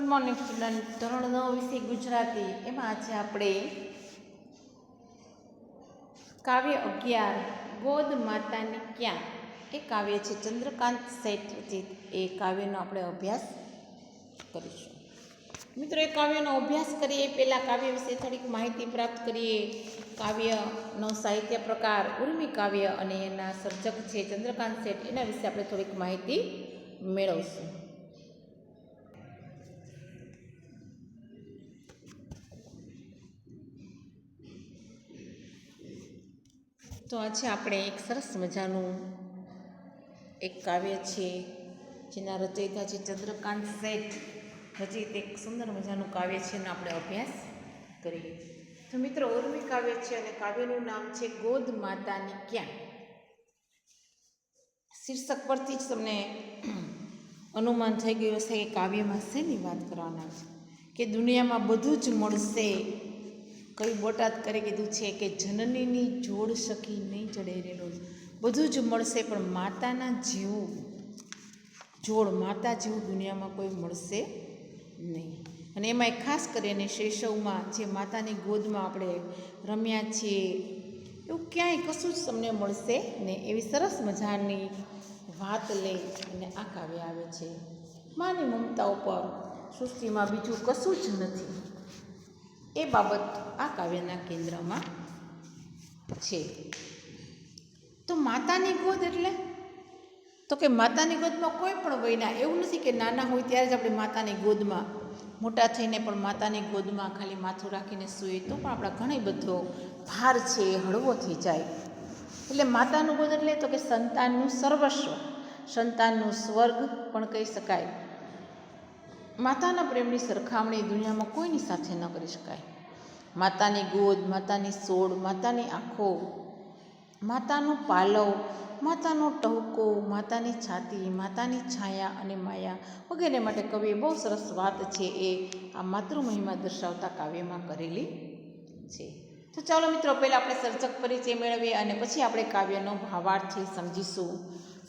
Good morning student ધોરણ નવ વિષય ગુજરાતી. એમાં આજે આપણે કાવ્ય અગિયાર, ગોદ માતાની ક્યાં? એ કાવ્ય છે ચંદ્રકાંત શેઠ રચિત. એ કાવ્યનો આપણે અભ્યાસ કરીશું. મિત્રો, એ કાવ્યનો અભ્યાસ કરીએ. પહેલાં કાવ્ય વિશે થોડીક માહિતી પ્રાપ્ત કરીએ. કાવ્યનો સાહિત્ય પ્રકાર, ઉર્મી કાવ્ય અને એના સર્જક છે ચંદ્રકાંત શેઠ. એના વિશે આપણે થોડીક માહિતી મેળવશું. તો આજે આપણે એક સરસ મજાનું એક કાવ્ય છે, જેના રચયિતા છે ચંદ્રકાંત શેઠ. રચિત એક સુંદર મજાનું કાવ્ય છે એનો આપણે અભ્યાસ કરીએ. તો મિત્રો, ઉર્મી કાવ્ય છે અને કાવ્યનું નામ છે ગોદ માતાની ક્યાં? શીર્ષક પરથી જ તમને અનુમાન થઈ ગયું હશે કે કાવ્યમાં શેની વાત કરવાના છે? કે દુનિયામાં બધું જ મળશે કઈ બોટાદ કરી કીધું છે કે જનનીની જોડ સખી નહીં ચડે રેલો બધું જ મળશે પણ માતાના જેવું, જોડ માતા જેવું દુનિયામાં કોઈ મળશે નહીં. અને એમાંય ખાસ કરીને શૈશવમાં જે માતાની ગોદમાં આપણે રમ્યા છીએ, એવું ક્યાંય કશું જ તમને મળશે ને એવી સરસ મજાની વાત લઈ અને આ કાવ્ય આવે છે. માની મમતા ઉપર સૃષ્ટિમાં બીજું કશું જ નથી. એ બાબત આ કાવ્યના કેન્દ્રમાં છે. તો માતાની ગોદ એટલે? તો કે માતાની ગોદમાં કોઈ પણ વયના, એવું નથી કે નાના હોય ત્યારે જ આપણે માતાની ગોદમાં, મોટા થઈને પણ માતાની ગોદમાં ખાલી માથું રાખીને સૂઈએ તો પણ આપણા ઘણી બધો ભાર છે એ હળવો થઈ જાય. એટલે માતાનું ગોદ એટલે તો કે સંતાનનું સર્વસ્વ, સંતાનનું સ્વર્ગ પણ કહી શકાય. માતાના પ્રેમની સરખામણી દુનિયામાં કોઈની સાથે ન કરી શકાય. માતાની ગોદ, માતાની સોળ, માતાની આંખો, માતાનો પાલવ, માતાનો ટહુકો, માતાની છાતી, માતાની છાયા અને માયા વગેરે માટે કવિએ બહુ સરસ વાત છે એ આ માતૃમહિમા દર્શાવતા કાવ્યમાં કરેલી છે. તો ચાલો મિત્રો, પહેલાં આપણે સર્જક પરિચય મેળવીએ અને પછી આપણે કાવ્યનો ભાવાર્થ સમજીશું.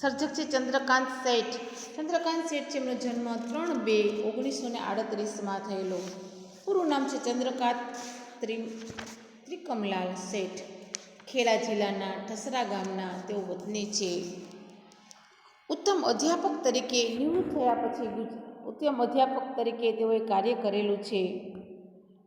સર્જક છે ચંદ્રકાંત શેઠ. ચંદ્રકાંત શેઠ છે એમનો જન્મ ત્રણ બે ઓગણીસો ને આડત્રીસમાં થયેલો. પૂરું નામ છે ચંદ્રકાંત. ત્રિ, ત્રિકમલાલ શેઠ, ખેડા જિલ્લાના ઠસરા ગામના તેઓ વતની છે. ઉત્તમ અધ્યાપક તરીકે નિવૃત્ત થયા પછી ઉત્તમ અધ્યાપક તરીકે તેઓએ કાર્ય કરેલું છે.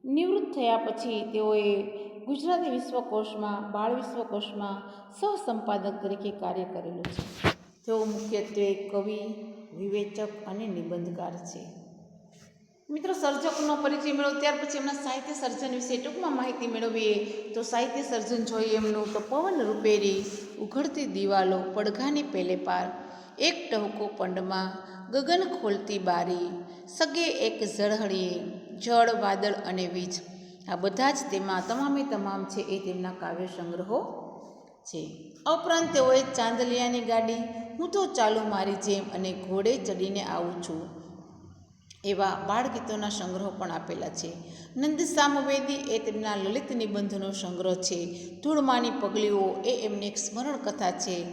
નિવૃત્ત થયા પછી તેઓએ ગુજરાતી વિશ્વકોશમાં, બાળ વિશ્વકોશમાં સહસંપાદક તરીકે કાર્ય કરેલું છે. તેઓ મુખ્યત્વે કવિ, વિવેચક અને નિબંધકાર છે. મિત્રો સર્જકનો પરિચય મેળવો, ત્યાર પછી એમના સાહિત્ય સર્જન વિશે ટૂંકમાં માહિતી મેળવીએ. તો સાહિત્ય સર્જન જોઈએ એમનું તો પવન રૂપેરી, ઉઘડતી દિવાલો, પડઘાની પેલે પાર, એક ટહુકો પંડમાં, ગગન ખોલતી બારી, સગે એક ઝળહળીએ, જળ, વાદળ અને વીજ. આ બધા જ તેમાં તમામે તમામ છે એ તેમના કાવ્ય સંગ્રહો છે. આ ઉપરાંત તેઓએ ચાંદલિયાની ગાડી, હું તો ચાલુ મારી જેમ અને ઘોડે ચડીને આવું છું. એવા બાળગીતોના સંગ્રહો પણ આપેલા છે. નંદ સામવેદી એ તેમના લલિત નિબંધનો સંગ્રહ છે. ધૂળમાની પગલીઓ એ એમની એક સ્મરણ કથા છે.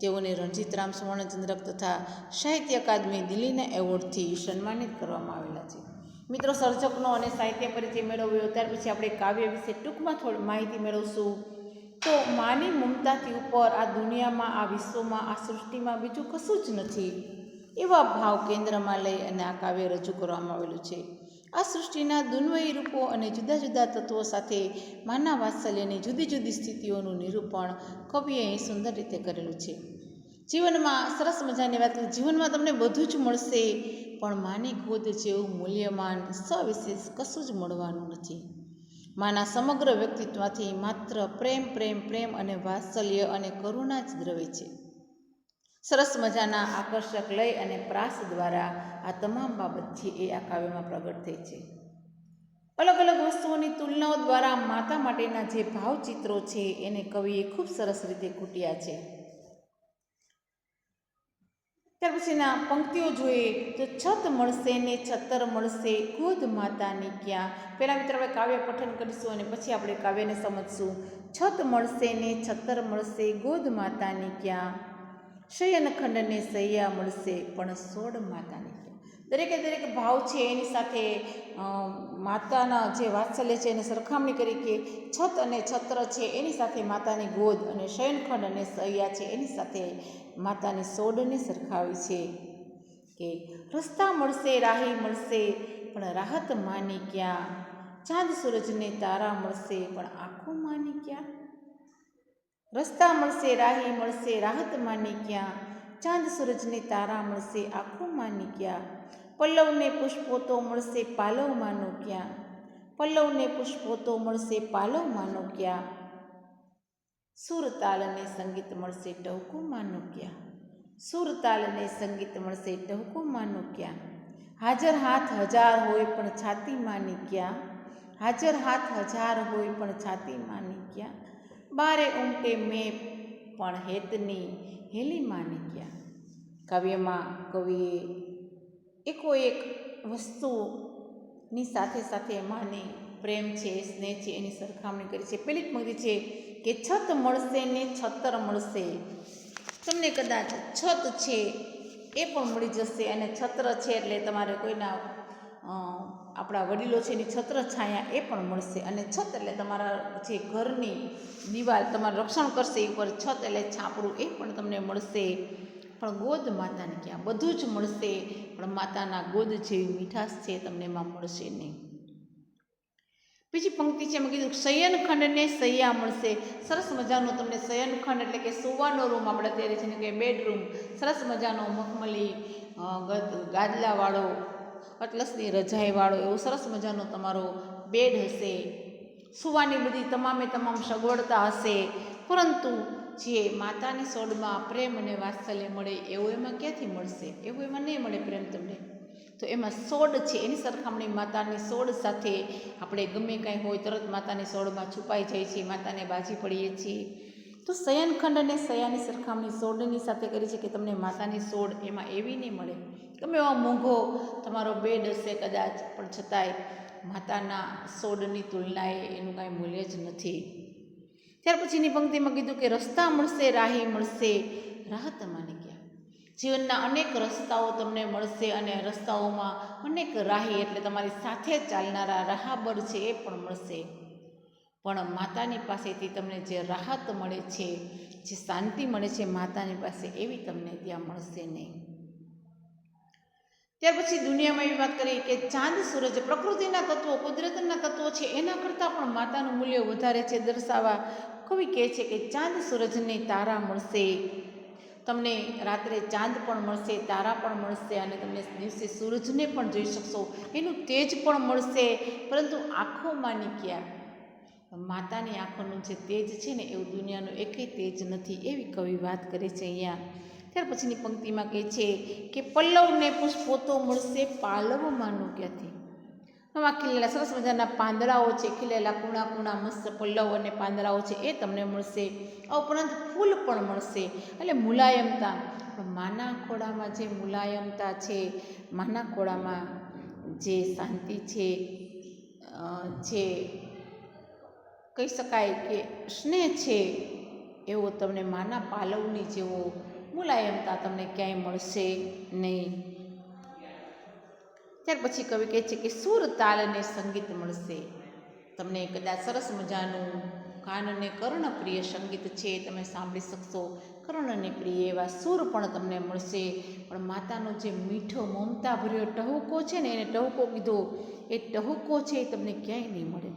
તેઓને રણજીતરામ સુવર્ણચંદ્રક તથા સાહિત્ય અકાદમી દિલ્હીના એવોર્ડથી સન્માનિત કરવામાં આવેલા છે. મિત્રો, સર્જકનો અને સાહિત્ય પરિચય મેળવ્યો, ત્યાર પછી આપણે કાવ્ય વિશે ટૂંકમાં થોડી માહિતી મેળવશું. તો માની મમતાથી ઉપર આ દુનિયામાં, આ વિશ્વમાં, આ સૃષ્ટિમાં બીજું કશું જ નથી. એવા ભાવ કેન્દ્રમાં લઈ અને આ કાવ્ય રજૂ કરવામાં આવેલું છે. આ સૃષ્ટિના દુન્વયી રૂપો અને જુદા જુદા તત્વો સાથે માના વાત્સલ્યની જુદી જુદી સ્થિતિઓનું નિરૂપણ કવિએ અહીં સુંદર રીતે કરેલું છે. જીવનમાં સરસ મજાની વાત, જીવનમાં તમને બધું જ મળશે, પણ માની ગોદ જેવું મૂલ્યમાન સવિશેષ કશું જ મળવાનું નથી. માના સમગ્ર વ્યક્તિત્વથી માત્ર પ્રેમ પ્રેમ પ્રેમ અને વાત્સલ્ય અને કરુણા જ દ્રવે છે. સરસ મજાના આકર્ષક લય અને પ્રાસ દ્વારા આ તમામ બાબત છે એ આ કાવ્યમાં પ્રગટ થઈ છે. અલગ અલગ વસ્તુઓની તુલનાઓ દ્વારા માતા માટેના જે ભાવચિત્રો છે એને કવિએ ખૂબ સરસ રીતે કૂટ્યા છે. ત્યાર પછીના પંક્તિઓ જોઈએ તો છત મળશે ને છત્તર મળશે ખુદ માતાની ક્યાં? પહેલાં મિત્રો આપણે કાવ્ય પઠન કરીશું અને પછી આપણે કાવ્યને સમજશું. છત મળશે ને છત્તર મળશે, ગોદ માતાની ક્યાં? શયનખંડને સૈયા મળશે પણ સોડ માતાની દરેકે દરેક ભાવ છે એની સાથે માતાના જે વાત્સલ્ય છે એને સરખામણી કરી કે છત અને છત્ર છે એની સાથે માતાની ગોદ અને શયનખંડ અને સૈયા છે એની સાથે માતાની સોડને સરખાવી છે કે રસ્તા મળશે, રાહી મળશે, પણ રાહત માની ક્યાં? ચાંદ સૂરજને તારા મળશે, પણ આંખો માની ક્યાં? રસ્તા મળશે, રાહી મળશે, રાહત માની ક્યાં ચાંદ સૂરજને તારા મળશે, આંખો માની ક્યાં પલ્લવને પુષ્પો તો મળશે, પાલવ માનો ક્યાં પલ્લવને પુષ્પો તો મળશે, પાલવ માનો ક્યાં સુર તાલને સંગીત મળશે, ટહુકો માનો ક્યાં સુર તાલને સંગીત મળશે, ટહુકો માનો ક્યાં હાજર હાથ હજાર હોય પણ છાતી માની ક્યાં હાજર હાથ હજાર હોય પણ છાતી માની ક્યાં બારે ઉમટે મેં પણ હેતની હેલી માની ક્યાં? કાવ્યમાં કવિએ એકો એક વસ્તુની સાથે સાથે માને પ્રેમ છે, સ્નેહ છે, એની સરખામણી કરી છે. પેલી જ પંક્તિ છે કે છત મળશે ને છત્તર મળશે. તમને કદાચ છત છે એ પણ મળી જશે અને છત્ર છે એટલે તમારે કોઈના આપણા વડીલો છે, એની છત્ર છાયા એ પણ મળશે. અને છત એટલે તમારા જે ઘરની દિવાલ તમારું રક્ષણ કરશે, એ ઉપર છત એટલે છાપરું એ પણ તમને મળશે. પણ ગોદ માતાને ક્યાં? બધું જ મળશે. પણ માતાના ગોદ જેવી મીઠાશ છે, તમને એમાં મળશે નહીં. બીજી પંક્તિ છે, એમાં કીધું શયનખંડને સૈયા મળશે. સરસ મજાનો તમને શયનખંડ એટલે કે સુવાનો રૂમ આપણે અત્યારે છે ને કે બેડરૂમ. સરસ મજાનો મખમલી ગદ- ગાદલાવાળો અટલસની રજાઈવાળો, એવો સરસ મજાનો તમારો બેડ હશે. સુવાની બધી તમામે તમામ સગવડતા હશે. પરંતુ જે માતાની સોડમાં પ્રેમ અને વાત્સલ્ય મળે, એવું એમાં ક્યાંથી મળશે? એવું એમાં નહીં મળે પ્રેમ તમને. તો એમાં સોડ છે, એની સરખામણી માતાની સોડ સાથે આપણે ગમે કાંઈ હોય, તરત માતાની સોડમાં છુપાઈ જાય છીએ માતાને બાજી પડીએ છીએ. તો શયનખંડ અને સયાની સરખામણી સોડની સાથે કરી છે કે તમને માતાની સોડ એમાં એવી નહીં મળે. ગમે એવો મોંઘો તમારો બેડ હશે કદાચ, પણ છતાંય માતાના સોડની તુલનાએ એનું કાંઈ મૂલ્ય જ નથી. ત્યાર પછીની પંક્તિમાં કીધું કે રસ્તા મળશે, રાહી મળશે, રાહત માની ગયા જીવનના અનેક રસ્તાઓ તમને મળશે અને રસ્તાઓમાં અનેક રાહી એટલે તમારી સાથે ચાલનારા રાહાબર છે એ પણ મળશે. પણ માતાની પાસેથી તમને જે રાહત મળે છે, જે શાંતિ મળે છે, માતાની પાસે એવી તમને ત્યાં મળશે નહીં. ત્યાર પછી દુનિયામાં એવી વાત કરીએ કે ચાંદ, સૂરજ પ્રકૃતિના તત્વો, કુદરતના તત્વો છે, એના કરતાં પણ માતાનું મૂલ્ય વધારે છે દર્શાવવા. કવિ કહે છે કે ચાંદ, સૂરજને તારા મળશે. તમને રાત્રે ચાંદ પણ મળશે, તારા પણ મળશે અને તમને દિવસે સૂરજને પણ જોઈ શકશો. એનું તેજ પણ મળશે. પરંતુ આંખો માની ક્યાં? માતાની આંખોનું જે તેજ છે ને, એવું દુનિયાનું એકેય તેજ નથી, એવી કવિ વાત કરે છે અહીંયા. ત્યાર પછીની પંક્તિમાં કહે છે કે પલ્લવને પુષ્પો તો મળશે પાલવમાંનું ક્યાંથી આમાં ખીલેલા સરસ મજાના પાંદડાઓ છે, ખીલેલા કૂણા કૂણા મસ્ત પલ્લવ અને પાંદડાઓ છે, એ તમને મળશે. આ ઉપરાંત ફૂલ પણ મળશે. એટલે મુલાયમતા. માના ખોળામાં જે મુલાયમતા છે, માના ખોળામાં જે શાંતિ છે જે કહી શકાય કે સ્નેહ છે, એવો તમને માના પાલવની જેવો મુલાયમતા તમને ક્યાંય મળશે નહીં. ત્યાર પછી કવિ કહે છે કે સુર તાલ અને સંગીત મળશે. તમને કદાચ સરસ મજાનું કાનને કર્ણપ્રિય સંગીત છે તમે સાંભળી શકશો. કર્ણને પ્રિય એવા સુર પણ તમને મળશે. પણ માતાનો જે મીઠો મમતા ભર્યો ટહુકો છે ને એને ટહુકો કીધો, એ ટહુકો છે એ તમને ક્યાંય નહીં મળે.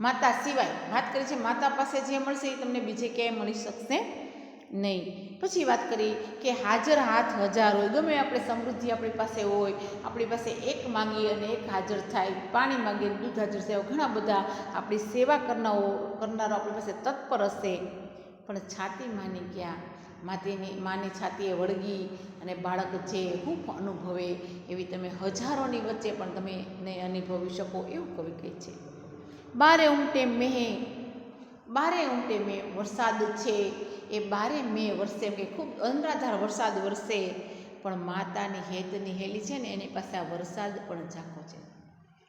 માતા સિવાય વાત કરી છે, માતા પાસે જે મળશે એ તમને બીજે ક્યાંય મળી શકશે નહીં. પછી વાત કરી કે હાજર હાથ હજાર હોય, ગમે આપણે સમૃદ્ધિ આપણી પાસે હોય, આપણી પાસે એક માંગીએ અને એક હાજર થાય, પાણી માંગીએ દૂધ હાજર થાય ઘણા બધા આપણી સેવા કરનારો કરનારો આપણી પાસે તત્પર હશે. પણ છાતી માની ગયા માતીની માની છાતીએ વળગી અને બાળક જે હૂંફ અનુભવે એવી તમે હજારોની વચ્ચે પણ તમે નહીં અનુભવી શકો એવું કવિ કહે છે. બારે ઉમટે મેહ બારે ઉમટે મેં વરસાદ છે. એ બારે મેં વરસે કે ખૂબ અનરાધાર વરસાદ વરસે. પણ માતાની હેતની હેલી છે ને એની પાસે આ વરસાદ પણ ઝાંખો છે.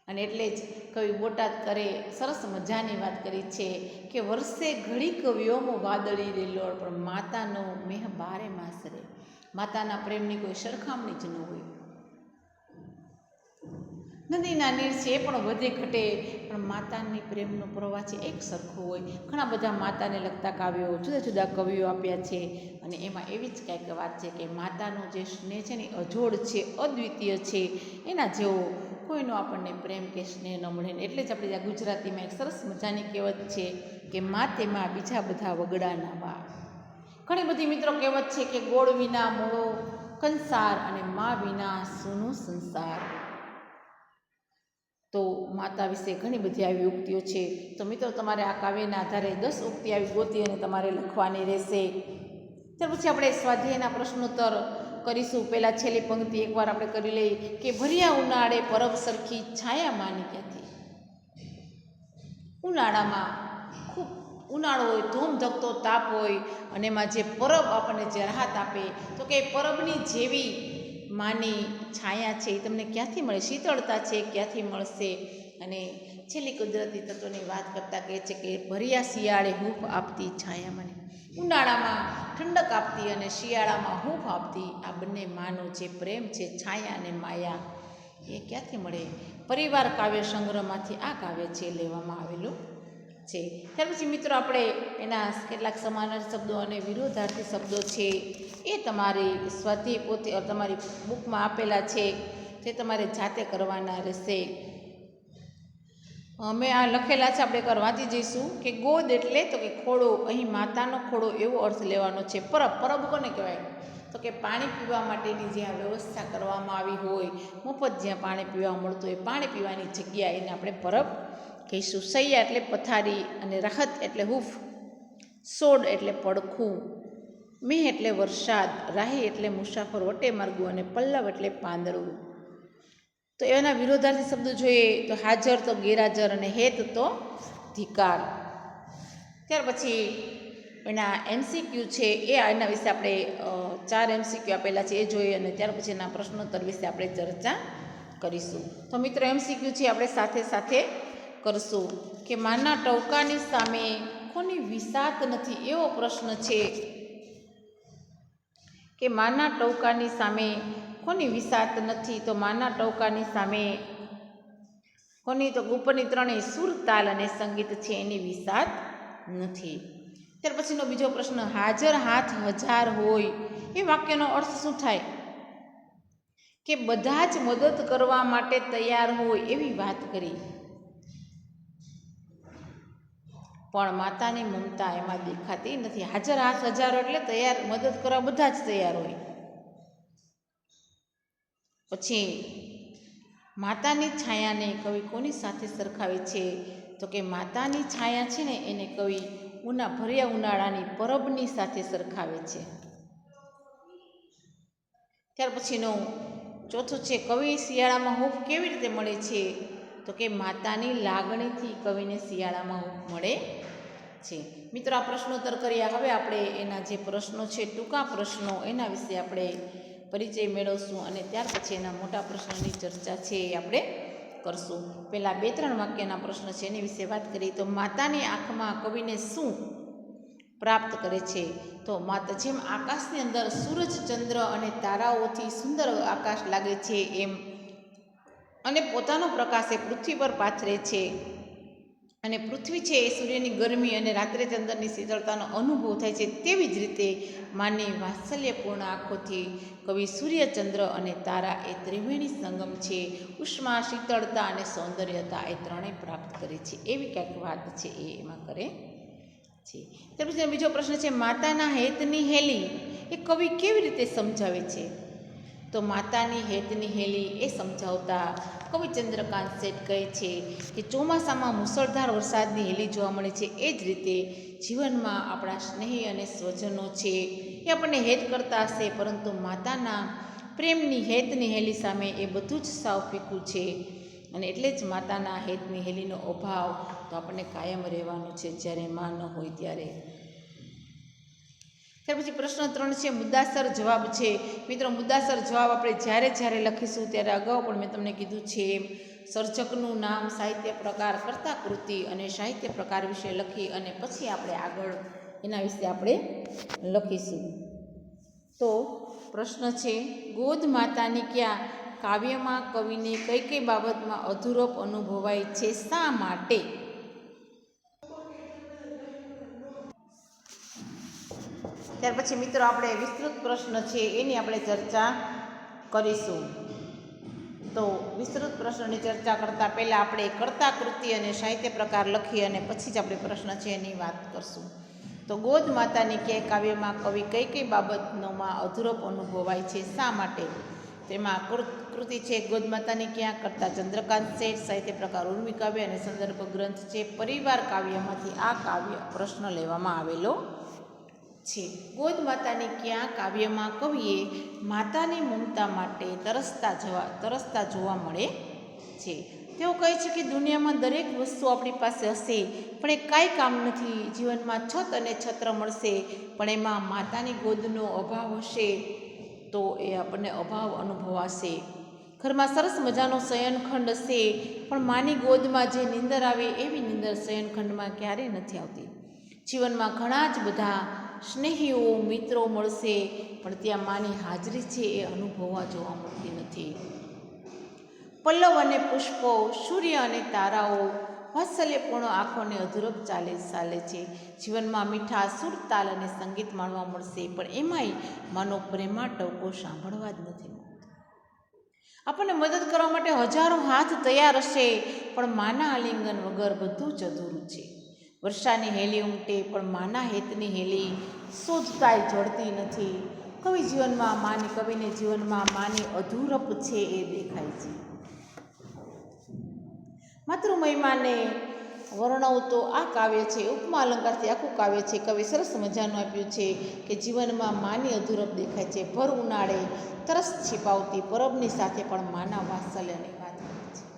અને એટલે જ કવિ બોટાદ કરે સરસ મજાની વાત કરી છે કે વર્ષે ઘડીક વ્યોમ વાદળી રેલોળ પણ માતાનો મેહ બારે માસ રે. માતાના પ્રેમની કોઈ સરખામણી જ ન હોય. નદીના નીર છે એ પણ વધે ઘટે. પણ માતાની પ્રેમનો પ્રવાહ છે, એક સરખો હોય. ઘણા બધા માતાને લગતા કાવ્યો, જુદા જુદા કવિઓ આપ્યા છે. અને એમાં એવી જ કંઈક વાત છે કે માતાનો જે સ્નેહ છે ને અજોડ છે, અદ્વિતીય છે. એના જેવો કોઈનો આપણને પ્રેમ કે સ્નેહ ન મળે એટલે જ આપણે ત્યાં ગુજરાતીમાં એક સરસ મજાની કહેવત છે કે મા તેમાં બીજા બધા વગડાના વા ઘણી બધી મિત્રો કહેવત છે કે ગોળ વિના મોળો કંસાર અને મા વિના સૂનો સંસાર. તો માતા વિશે ઘણી બધી આવી ઉક્તિઓ છે. તો મિત્રો, તમારે આ કાવ્યના આધારે દસ ઉક્તિ આવી ગોતી અને તમારે લખવાની રહેશે. ત્યાર પછી આપણે સ્વાધ્યાયના પ્રશ્નોત્તર કરીશું. પહેલાં છેલ્લી પંક્તિ એકવાર આપણે કરી લઈએ કે ભર્યા ઉનાળે પરબ સરખી છાયા માની ક્યાંથી? ઉનાળામાં ખૂબ ઉનાળો હોય ધૂમ ધકતો તાપ હોય અને એમાં જે પરબ આપણને જે રાહત આપે, તો કે પરબની જેવી માની છાયા છે એ તમને ક્યાંથી મળે? શીતળતા છે, ક્યાંથી મળશે? અને છેલ્લી કુદરતી તત્વોની વાત કરતાં કહે છે કે ભર્યા શિયાળે હૂંફ આપતી છાયા મને ઉનાળામાં ઠંડક આપતી અને શિયાળામાં હૂંફ આપતી આ બંને માનો જે પ્રેમ છે, છાયા અને માયા, એ ક્યાંથી મળે? પરિવાર કાવ્ય સંગ્રહમાંથી આ કાવ્ય છે લેવામાં આવેલું છે. ત્યાર પછી મિત્રો આપણે એના કેટલાક સમાનાર શબ્દો અને વિરોધાર્થી શબ્દો છે એ તમારી સ્વાધ્યાય પોતે તમારી બુકમાં આપેલા છે તે તમારે જાતે કરવાના રહેશે. અમે આ લખેલા છે, આપણે એકવાર વાંચી જઈશું કે ગોદ એટલે તો કે ખોડો, અહીં માતાનો ખોડો એવો અર્થ લેવાનો છે. પરબ પરબ કોને કહેવાય? તો કે પાણી પીવા માટેની જ્યાં વ્યવસ્થા કરવામાં આવી હોય, મફત જ્યાં પાણી પીવા મળતું હોય, પાણી પીવાની જગ્યા એને આપણે પરબ કહીશું સૈયા એટલે પથારી અને રાહત એટલે હૂફ, સોડ એટલે પડખું, મેહ એટલે વરસાદ, રાહી એટલે મુસાફર, વટે માર્ગું અને પલ્લવ એટલે પાંદડું. તો એના વિરોધાર્થી શબ્દો જોઈએ તો હાજર તો ગેરહાજર અને હેત તો ધિકાર. ત્યાર પછી એના એમસીક્યુ છે એ એના વિશે આપણે ચાર એમસીક્યુ આપેલા છે એ જોઈએ અને ત્યાર પછી એના પ્રશ્નોત્તર વિશે આપણે ચર્ચા કરીશું. તો મિત્રો એમસીક્યુ છે આપણે સાથે સાથે કરશું કે માના ટવકાની સામે કોની વિસાત નથી એવો પ્રશ્ન છે. કે માના ટવકાની સામે કોની વિસાત નથી તો માના ટવકાની સામે કોની તો ઉપરની ત્રણેય સુર, તાલ અને સંગીત છે એની વિસાત નથી. ત્યાર પછીનો બીજો પ્રશ્ન, હાજર હાથ હજાર હોય એ વાક્યનો અર્થ શું થાય? કે બધા જ મદદ કરવા માટે તૈયાર હોય એવી વાત કરી. પણ માતાની મમતા એમાં દેખાતી નથી. હાજર હાથ હજારો એટલે તૈયાર, મદદ કરવા બધા જ તૈયાર હોય. પછી, માતાની છાયાને કવિ કોની સાથે સરખાવે છે? તો કે માતાની છાયા છે ને, એને કવિ ઉના ભર્યા ઉનાળાની પરબની સાથે સરખાવે છે. ત્યાર પછીનું ચોથું છે, કવિ શિયાળામાં હૂફ કેવી રીતે મળે છે? તો કે માતાની લાગણીથી કવિને શિયાળામાં હૂફ મળે છે. મિત્રો, આ પ્રશ્નોત્તર કર્યા. હવે આપણે એના જે પ્રશ્નો છે, ટૂંકા પ્રશ્નો, એના વિશે આપણે પરિચય મેળવશું અને ત્યાર પછી એના મોટા પ્રશ્નોની ચર્ચા છે એ આપણે કરશું. પહેલાં બે ત્રણ વાક્યના પ્રશ્ન છે, એની વિશે વાત કરીએ તો, માતાની આંખમાં કવિને શું પ્રાપ્ત કરે છે? તો, માતા જેમ આકાશની અંદર સૂરજ, ચંદ્ર અને તારાઓથી સુંદર આકાશ લાગે છે, એમ અને પોતાનો પ્રકાશ એ પૃથ્વી પર પાથરે છે. અને પૃથ્વી છે એ સૂર્યની ગરમી અને રાત્રે ચંદ્રની શીતળતાનો અનુભવ થાય છે તેવી જ રીતે માની વાત્સલ્યપૂર્ણ આંખોથી કવિ સૂર્યચંદ્ર અને તારા એ ત્રિવેણી સંગમ છે. ઉષ્મા, શીતળતા અને સૌંદર્યતા એ ત્રણેય પ્રાપ્ત કરે છે. એવી કંઈક વાત છે એ એમાં કરે છે. ત્યાર પછી બીજો પ્રશ્ન છે, માતાના હેતની હેલી એ કવિ કેવી રીતે સમજાવે છે? તો માતાની હેતની હેલી એ સમજાવતા કવિ ચંદ્રકાંત શેઠ કહે છે કે ચોમાસામાં મુસળધાર વરસાદની હેલી જોવા મળે છે. એ જ રીતે જીવનમાં આપણા સ્નેહી અને સ્વજનો છે એ આપણને હેત કરતા હશે, પરંતુ માતાના પ્રેમની હેતની હેલી સામે એ બધું જ સાવ ફીકું છે. અને એટલે જ માતાના હેતની હેલીનો અભાવ તો આપણને કાયમ રહેવાનો છે. જ્યારે માં ન હોય ત્યારે ત્યાર પછી પ્રશ્ન ત્રણ છે, મુદ્દાસર જવાબ છે. મિત્રો, મુદ્દાસર જવાબ આપણે જ્યારે જ્યારે લખીશું ત્યારે અગાઉ પણ મેં તમને કીધું છે એમ. સર્જકનું નામ, સાહિત્ય પ્રકાર કરતા કૃતિ અને સાહિત્ય પ્રકાર વિશે લખી અને પછી આપણે આગળ એના વિશે આપણે લખીશું. તો પ્રશ્ન છે, ગોદ માતાની ક્યાં? કાવ્યમાં, કવિને કઈ કઈ બાબતમાં અધૂરપ અનુભવાય છે? શા માટે? ત્યાર પછી મિત્રો આપણે વિસ્તૃત પ્રશ્ન છે, એની આપણે ચર્ચા કરીશું. તો વિસ્તૃત પ્રશ્નની ચર્ચા કરતાં પહેલાં આપણે કર્તા કૃતિ અને સાહિત્ય પ્રકાર લખી અને પછી જ આપણે પ્રશ્ન છે એની વાત કરશું. તો ગોદ માતાની ક્યાંય કાવ્યમાં કવિ કઈ કઈ બાબતોમાં અધૂરપ અનુભવાય છે, શા માટે? તેમાં કૃતિ છે, ગોદ માતાની ક્યાં કરતા ચંદ્રકાંત શેઠ, સાહિત્ય પ્રકાર ઉર્મી કાવ્ય અને સંદર્ભ ગ્રંથ છે, પરિવાર કાવ્યમાંથી આ કાવ્ય પ્રશ્ન લેવામાં આવેલો છે. ગોદ માતાની ક્યાં કાવ્યમાં કવિએ માતાની મમતા માટે તરસતા જવા, તરસતા જોવા મળે છે. તેઓ કહે છે કે દુનિયામાં દરેક વસ્તુ આપણી પાસે હશે, પણ એ કાંઈ કામ નથી. જીવનમાં છત અને છત્ર મળશે, પણ એમાં માતાની ગોદનો અભાવ હશે તો એ આપણને અભાવ અનુભવાશે. ઘરમાં સરસ મજાનો શયનખંડ હશે, પણ માની ગોદમાં જે નીંદર આવે એવી નીંદર શયનખંડમાં ક્યારેય નથી આવતી. જીવનમાં ઘણા જ બધા સ્નેહીઓ, મિત્રો મળશે, પણ ત્યાં માની હાજરી છે એ અનુભવવા જોવા મળતી નથી. પલ્લવ અને પુષ્પો, સૂર્ય અને તારાઓ, વાત્સલ્યપૂર્ણ આંખોને અધૂરપ ચાલે ચાલે છે. જીવનમાં મીઠા સુર, તાલ અને સંગીત માણવા મળશે, પણ એમાંય માનો પ્રેમા ટવકો સાંભળવા જ નથી આપણને મદદ કરવા માટે હજારો હાથ તૈયાર હશે, પણ માના આલિંગન વગર બધું જ અધૂરું છે. વર્ષાની હેલી ઉમટે, પણ માના હેતની હેલી શોધતાય જડતી નથી. કવિ જીવનમાં માની, કવિને જીવનમાં માની અધૂરપ છે એ દેખાય છે. માતૃમહિમાને વર્ણવતો આ કાવ્ય છે, ઉપમા અલંકારથી આખું કાવ્ય છે. કવિ સરસ મજાનું આપ્યું છે કે જીવનમાં માની અધૂરપ દેખાય છે. ભર ઉનાળે તરસ છીપાવતી પરબની સાથે પણ માના વાત્સલ્યની વાત કરે છે.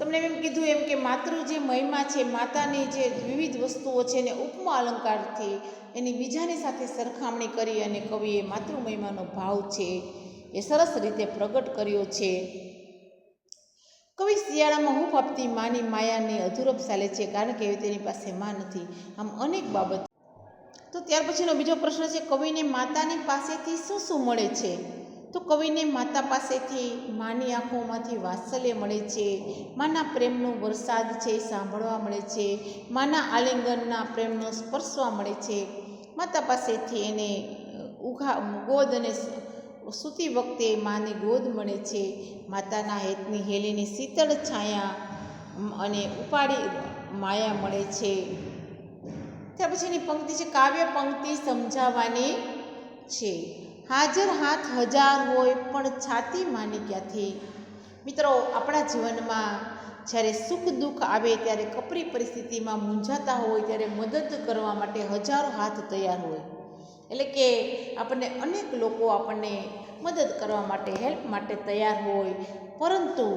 તમને એમ કીધું એમ કે માતૃ જે મહિમા છે, માતાની જે વિવિધ વસ્તુઓ છે એને ઉપમા અલંકારથી એની બીજાની સાથે સરખામણી કરી અને કવિએ માતૃ મહિમાનો ભાવ છે એ સરસ રીતે પ્રગટ કર્યો છે. કવિ શિયાળામાં હું આપતી માની માયાને અધૂરપ ચાલે છે કારણ કે તેની પાસે માં નથી. આમ અનેક બાબત. તો ત્યાર પછીનો બીજો પ્રશ્ન છે, કવિને માતાની પાસેથી શું શું મળે છે? તો કવિને માતા પાસેથી માની આંખોમાંથી વાત્સલ્ય મળે છે. માના પ્રેમનો વરસાદ છે, સાંભળવા મળે છે. માના આલિંગનના પ્રેમનો સ્પર્શવા મળે છે. માતા પાસેથી એને ઉઘા, ગોદ અને સૂતી વખતે માની ગોદ મળે છે. માતાના હેતની હેલીની શીતળ છાયા અને ઉપાડી માયા મળે છે. ત્યાર પછીની પંક્તિ છે, કાવ્ય પંક્તિ સમજાવવાની છે. હાજર હાથ હજાર હોય પણ છાતી માની ક્યાંથી મિત્રો, આપણા જીવનમાં જ્યારે સુખ દુઃખ આવે ત્યારે કપરી પરિસ્થિતિમાં મૂંઝાતા હોય ત્યારે મદદ કરવા માટે હજારો હાથ તૈયાર હોય. એટલે કે આપણને અનેક લોકો આપણને મદદ કરવા માટે, હેલ્પ માટે તૈયાર હોય. પરંતુ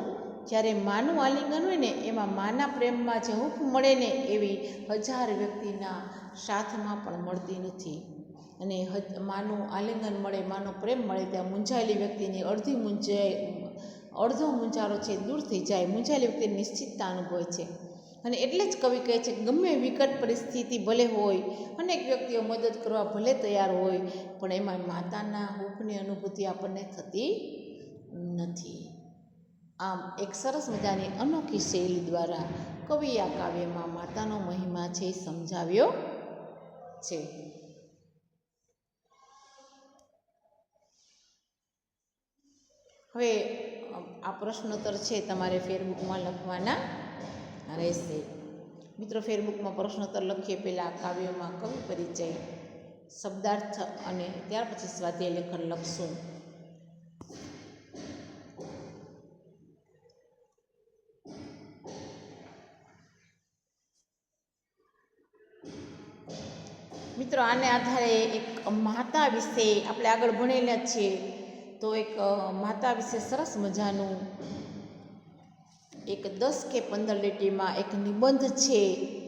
જ્યારે માનું આલિંગન હોય ને, એમાં માના પ્રેમમાં જે હૂંફ મળે ને, એવી હજાર વ્યક્તિના સાથમાં પણ મળતી નથી. અને માનું આલિંગન મળે, માનો પ્રેમ મળે, ત્યાં મૂંઝાયેલી વ્યક્તિની અડધી મૂંઝાય, અડધો મૂંઝારો છે દૂર થઈ જાય. મૂંઝાયેલી વ્યક્તિ નિશ્ચિતતા અનુભવે છે. અને એટલે જ કવિ કહે છે ગમે વિકટ પરિસ્થિતિ ભલે હોય, અનેક વ્યક્તિઓ મદદ કરવા ભલે તૈયાર હોય, પણ એમાં માતાના હૂંફની અનુભૂતિ આપણને થતી નથી. આમ એક સરસ મજાની અનોખી શૈલી દ્વારા કવિ આ કાવ્યમાં માતાનો મહિમા છે સમજાવ્યો છે. હવે આ પ્રશ્નોત્તર છે તમારે ફેરબુકમાં લખવાના રહેશે. મિત્રો, ફેરબુકમાં પ્રશ્નોત્તર લખીએ પહેલાં કાવ્યોમાં કવિ પરિચય, શબ્દાર્થ અને ત્યાર પછી સ્વાધ્યાય લેખન લખશું. મિત્રો, આને આધારે એક માતા વિશે આપણે આગળ ભણેલા છીએ. તો એક માતા વિશે સરસ મજાનું એક દસ કે પંદર લીટીમાં એક નિબંધ છે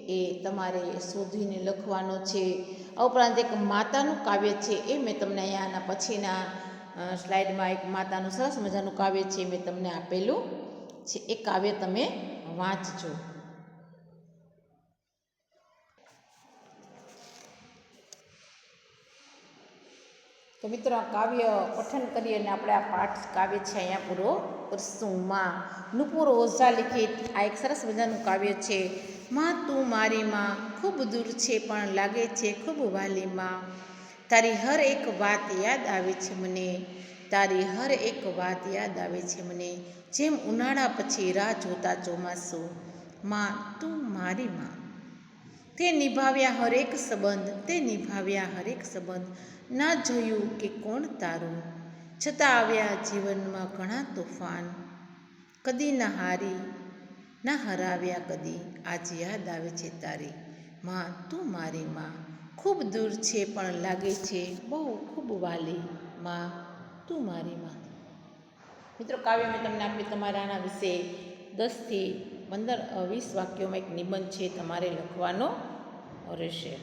એ તમારે શોધીને લખવાનો છે. આ ઉપરાંત એક માતાનું કાવ્ય છે એ મેં તમને અહીંયાના પછીના સ્લાઇડમાં એક માતાનું સરસ મજાનું કાવ્ય છે મેં તમને આપેલું છે. એ કાવ્ય તમે વાંચજો. તો મિત્રો, કાવ્ય પઠન કરી અને આપણે આ પાઠ કાવ્ય છે અહીંયા પૂરો કરશું. માં નુપુર ઓઝા લિખિત આ એક સરસ મજાનું કાવ્ય છે. માં તું મારી માં, ખૂબ દૂર છે પણ લાગે છે ખૂબ વાલી માં. તારી હર એક વાત યાદ આવે છે મને, તારી હર એક વાત યાદ આવે છે મને. જેમ ઉનાળા પછી રાહ જોતા ચોમાસું. માં તું મારી માં. તે નિભાવ્યા હરેક સંબંધ, તે નિભાવ્યા હરેક સંબંધ. ના જોયું કે કોણ તારું? છતાં આવ્યા જીવનમાં ઘણા તોફાન. કદી ના હારી, ના હરાવ્યા કદી. આજ યાદ આવે છે તારી માં, તું મારી માં. ખૂબ દૂર છે પણ લાગે છે બહુ ખૂબ વાલી માં. તું મારી માં. મિત્રો, કાવ્ય મેં તમને આપ્યું તમારા આના વિશે દસથી પંદર વીસ વાક્યોમાં એક નિબંધ છે તમારે લખવાનો રહેશે.